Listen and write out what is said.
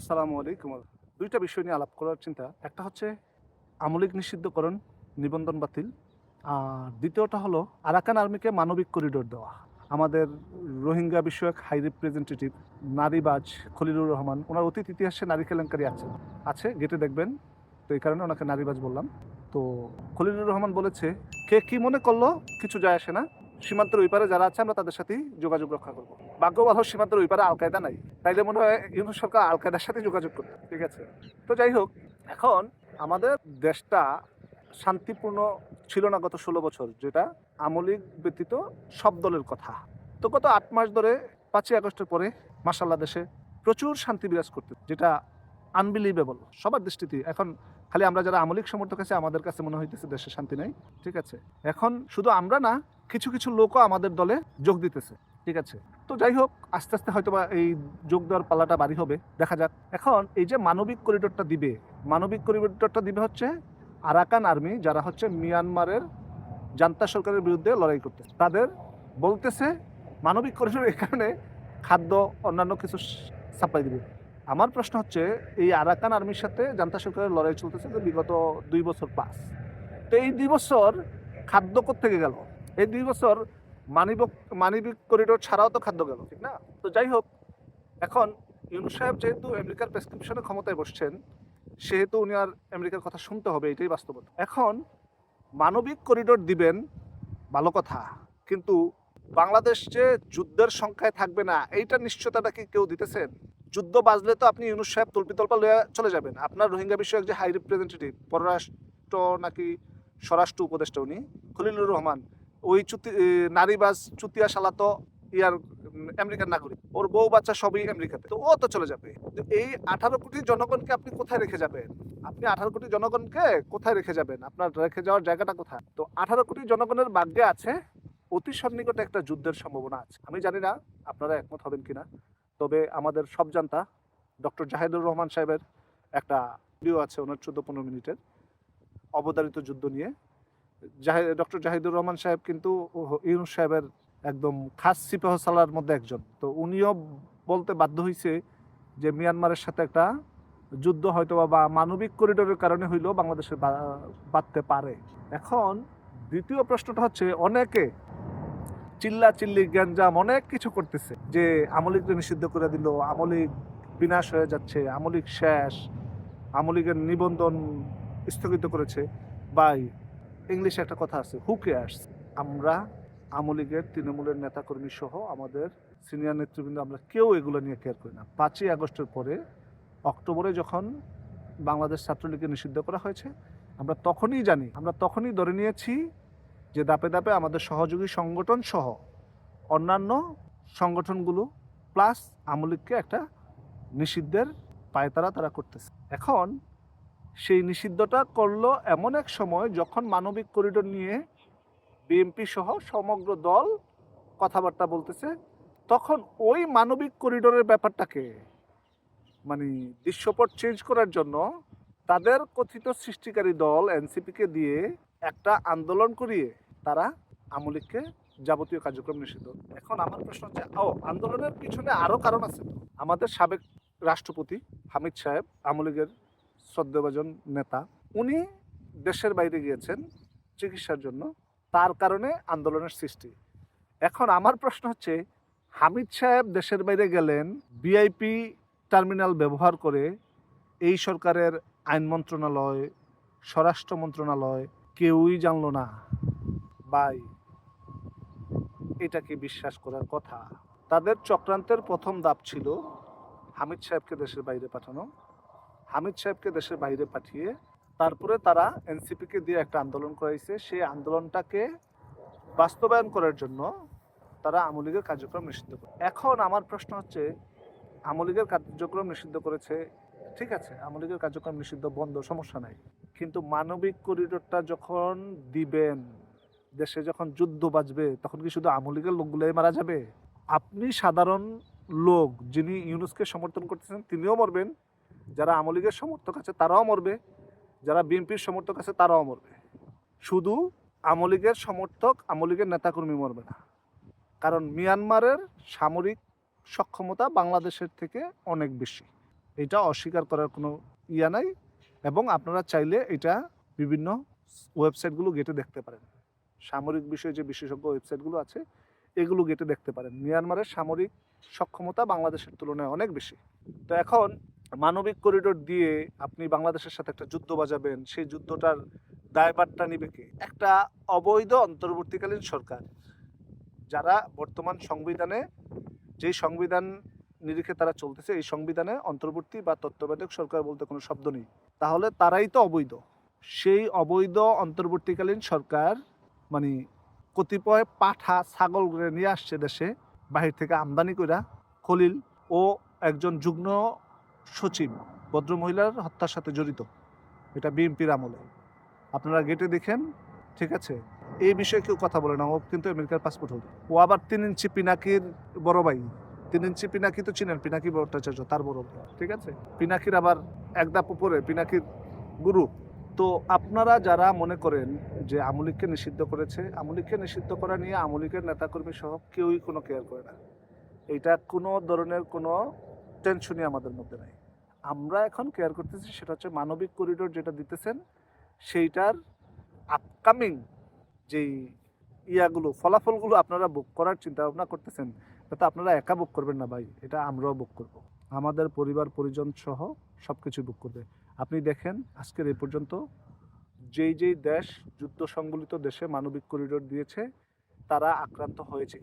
আসসালামু আলাইকুম। দুইটা বিষয় নিয়ে আলাপ করার চিন্তা। একটা হচ্ছে আমলিক নিষিদ্ধকরণ, নিবন্ধন বাতিল। আর দ্বিতীয়টা হলো আরাকান আর্মিকে মানবিক করিডোর দেওয়া। আমাদের রোহিঙ্গা বিষয়ক হাই রিপ্রেজেন্টেটিভ নারীবাজ খলিলুর রহমান, ওনার অতীত ইতিহাসে নারী কেলেঙ্কারি আছে। আছে, গেটে দেখবেন। তো এই কারণে ওনাকে নারীবাজ বললাম। তো খলিলুর রহমান বলেছে, কে কি মনে করল, কিছু যায় আসে না। সীমান্তের ওই পারে যারা আছে, আমরা তাদের সাথেই যোগাযোগ রক্ষা করব। ভাগ্য ভালো সীমান্তের ওই পারে আল কায়দা নাই। তাইলে মনে হয় ইউনুস সরকার আল কায়দার সাথে যোগাযোগ করবে, ঠিক আছে? তো যাই হোক, এখন আমাদের দেশটা শান্তিপূর্ণ ছিল না গত ষোলো বছর, যেটা আমলিক ব্যতীত সব দলের কথা। তো গত আট মাস ধরে, পাঁচই আগস্টের পরে মাসাল্লাহ দেশে প্রচুর শান্তি বিরাজ করতে যেটা আনবিলিভেবল সবার দৃষ্টিতে এখন খালি আমরা যারা আমলিক সমর্থক আছে, আমাদের কাছে মনে হইতেছে দেশে শান্তি নাই। ঠিক আছে? এখন শুধু আমরা না, কিছু কিছু লোকও আমাদের দলে যোগ দিতেছে। ঠিক আছে? তো যাই হোক, আস্তে আস্তে হয়তো বা এই যোগ দেওয়ার পাল্লাটা বাড়ি হবে। দেখা যাক। এখন এই যে মানবিক করিডোরটা দিবে, মানবিক করিডোরটা দিবে হচ্ছে আরাকান আর্মি, যারা হচ্ছে মিয়ানমারের জান্তা সরকারের বিরুদ্ধে লড়াই করতে তাদের বলতেছে, মানবিক করিডোর এই কারণে খাদ্য, অন্যান্য কিছু সাপ্লাই দিবে। আমার প্রশ্ন হচ্ছে, এই আরাকান আর্মির সাথে জান্তা সরকারের লড়াই চলতেছে বিগত দুই বছর পাস তো এই দুই বছর খাদ্য থেকে গেল? এই দুই বছর মানবিক মানবিক করিডোর ছাড়াও তো খাদ্য গেল, ঠিক না? তো যাই হোক, এখন ইউনুস সাহেব যেহেতু আমেরিকার প্রেসক্রিপশনে ক্ষমতায় বসছেন, সেহেতু উনি আর আমেরিকার কথা শুনতে হবে, এটাই বাস্তবতা। এখন মানবিক করিডোর দিবেন, ভালো কথা, কিন্তু বাংলাদেশ যে যুদ্ধের সংখ্যায় থাকবে না এইটা নিশ্চয়তাটা কি কেউ দিতেছেন? যুদ্ধ বাজলে তো আপনি ইউনুস সাহেব তল্পিতল্পা লয়ে চলে যাবেন। আপনার রোহিঙ্গা বিষয়ক যে হাই রিপ্রেজেন্টেটিভ পররাষ্ট্র নাকি স্বরাষ্ট্র উপদেষ্টা উনি, খলিলুর রহমান, ওই চুতি নারীবাজ চুতিয়া শালা তো ইয়ার আমেরিকার নাগরিক। ওর বউ বাচ্চা সবই আমেরিকাতে। তো ও তো চলে যাবে। তো এই আঠারো কোটি জনগণকে আপনি কোথায় রেখে যাবেন? আপনি আঠারো কোটি জনগণকে কোথায় রেখে যাবেন? আপনার রেখে যাওয়ার জায়গাটা কোথায়? তো আঠারো কোটি জনগণের ভাগ্যে আছে অতি সন্নিকটে একটা যুদ্ধের সম্ভাবনা আছে। আমি জানি না আপনারা একমত হবেন কিনা। তবে আমাদের সব জানতা, ডক্টর জাহেদুর রহমান সাহেবের একটা ভিডিও আছে ওনার চোদ্দ পনেরো মিনিটের অবদারিত যুদ্ধ নিয়ে। জাহে, ডক্টর জাহিদুর রহমান সাহেব কিন্তু ইউনুস সাহেবের একদম খাস সিপাহ সালার মধ্যে একজন। তো উনিও বলতে বাধ্য হয়েছে যে মিয়ানমারের সাথে একটা যুদ্ধ হয়তো বা- মানবিক করিডোরের কারণে হইলেও বাংলাদেশে বাঁধতে পারে। এখন দ্বিতীয় প্রশ্নটা হচ্ছে, অনেকে চিল্লা চিল্লি গ্যাঞ্জাম, অনেক কিছু করতেছে। যে আমলিককে নিষিদ্ধ করে দিল আমলিক বিনাশ হয়ে যাচ্ছে আমলিক শেষ আমলিকের নিবন্ধন স্থগিত করেছে। বাই, ইংলিশে একটা কথা আছে হু কেয়ার্স আমরা আমলিগের, তৃণমূলের নেতাকর্মী সহ আমাদের সিনিয়র নেতৃবৃন্দ, আমরা কেউ এগুলো নিয়ে কেয়ার করি না। পাঁচই আগস্টের পরে, অক্টোবরে যখন বাংলাদেশ ছাত্রলীগকে নিষিদ্ধ করা হয়েছে, আমরা তখনই জানি, আমরা তখনই ধরে নিয়েছি যে দাপে দাপে আমাদের সহযোগী সংগঠন সহ অন্যান্য সংগঠনগুলো প্লাস আমলিককে একটা নিষিদ্ধের পায়তারা তারা করতেছে। এখন সেই নিষিদ্ধটা করল এমন এক সময় যখন মানবিক করিডোর নিয়ে বিএনপি সহ সমগ্র দল কথাবার্তা বলতেছে, তখন ওই মানবিক করিডোরের ব্যাপারটাকে মানে দৃশ্যপট চেঞ্জ করার জন্য তাদের কথিত সৃষ্টিকারী দল এনসিপিকে দিয়ে একটা আন্দোলন করিয়ে তারা আমলিককে যাবতীয় কার্যক্রম নিষিদ্ধ। এখন আমার প্রশ্ন হচ্ছে, ও, আন্দোলনের পিছনে আরও কারণ আছে আমাদের সাবেক রাষ্ট্রপতি হামিদ সাহেব, আমলিগের শ্রদ্ধেভাজন নেতা, উনি দেশের বাইরে গিয়েছেন চিকিৎসার জন্য। তার কারণে আন্দোলনের সৃষ্টি। এখন আমার প্রশ্ন হচ্ছে, হামিদ সাহেব দেশের বাইরে গেলেন, ভিআইপি টার্মিনাল ব্যবহার করে এই সরকারের আইন মন্ত্রণালয়, স্বরাষ্ট্র মন্ত্রণালয় কেউই জানলো না। বাই। এটাকে বিশ্বাস করার কথা। তাদের চক্রান্তের প্রথম দাপ ছিল হামিদ সাহেবকে দেশের বাইরে পাঠানো। হামিদ সাহেবকে দেশের বাইরে পাঠিয়ে তারপরে তারা এনসিপিকে দিয়ে একটা আন্দোলন করাইছে। সেই আন্দোলনটাকে বাস্তবায়ন করার জন্য তারা আমলিগের কার্যক্রম নিষিদ্ধ করে এখন আমার প্রশ্ন হচ্ছে আমলিগের কার্যক্রম নিষিদ্ধ করেছে, ঠিক আছে আমলিগের কার্যক্রম নিষিদ্ধ বন্ধ, সমস্যা নাই। কিন্তু মানবিক করিডোরটা যখন দিবেন, দেশে যখন যুদ্ধ বাজবে তখন কি শুধু আমলিগের লোকগুলোই মারা যাবে? আপনি সাধারণ লোক যিনি ইউনুসকে সমর্থন করতেছেন, তিনিও মরবেন। যারা আমলিগের সমর্থক আছে, তারাও মরবে। যারা বিএনপির সমর্থক আছে, তারাও মরবে। শুধু আমলিগের সমর্থক আমলিগের নেতাকর্মী মরবে না। কারণ মিয়ানমারের সামরিক সক্ষমতা বাংলাদেশের থেকে অনেক বেশি। এটা অস্বীকার করার কোনো ইয়া নাই। এবং আপনারা চাইলে এটা বিভিন্ন ওয়েবসাইটগুলো গেটে দেখতে পারেন। সামরিক বিষয়ে যে বিশেষজ্ঞ ওয়েবসাইটগুলো আছে, এগুলো গেটে দেখতে পারেন। মিয়ানমারের সামরিক সক্ষমতা বাংলাদেশের তুলনায় অনেক বেশি। তো এখন মানবিক করিডোর দিয়ে আপনি বাংলাদেশের সাথে একটা যুদ্ধ বাজাবেন, সেই যুদ্ধটার দায়ভারটা নিবে কে? একটা অবৈধ অন্তর্বর্তীকালীন সরকার। যারা বর্তমান সংবিধানে, যেই সংবিধান নিরিখে তারা চলতেছে, এই সংবিধানে অন্তর্বর্তী বা তত্ত্বাবধায়ক সরকার বলতে কোনো শব্দ নেই। তাহলে তারাই তো অবৈধ। সেই অবৈধ অন্তর্বর্তীকালীন সরকার মানে কতিপয় পাঠা ছাগল করে নিয়ে আসছে দেশে, বাহির থেকে আমদানি কইরা খলিল ও একজন যুগ্ম সচিব ভদ্রমহিলার হত্যার সাথে জড়িত। এটা বিএনপির আমলে। আপনারা গেটে দেখেন, ঠিক আছে? এই বিষয়ে কেউ কথা বলে না, ও কিন্তু আমেরিকার পাসপোর্ট হোল্ডার ও আবার তিন ইঞ্চি পিনাকির বড় ভাই। তিন ইঞ্চি পিনাকি তো চিনেন, পিনাকি ভট্টাচার্য, তার বড় ঠিক আছে? পিনাকির আবার এক ধাপ উপরে, পিনাকির গুরু। তো আপনারা যারা মনে করেন যে আমলিককে নিষিদ্ধ করেছে, আমলিককে নিষিদ্ধ করা নিয়ে আমলিকের নেতাকর্মী সহ কেউই কোনো কেয়ার করে না। এটা কোনো ধরনের কোনো টেনশনই আমাদের মধ্যে নাই। আমরা এখন কেয়ার করতেছি সেটা হচ্ছে মানবিক করিডোর যেটা দিতেছেন, সেইটার আপকামিং যেই ইয়াগুলো, ফলাফলগুলো আপনারা বুক করার চিন্তা ভাবনা করতেছেন এটা আপনারা একা বুক করবেন না ভাই, এটা আমরাও বুক করব। আমাদের পরিবার, পরিজন সহ সব কিছু বুক করবে। আপনি দেখেন, আজকের এ পর্যন্ত যেই যেই দেশ যুদ্ধ সংবলিত দেশে মানবিক করিডোর দিয়েছে, তারা আক্রান্ত হয়েছে।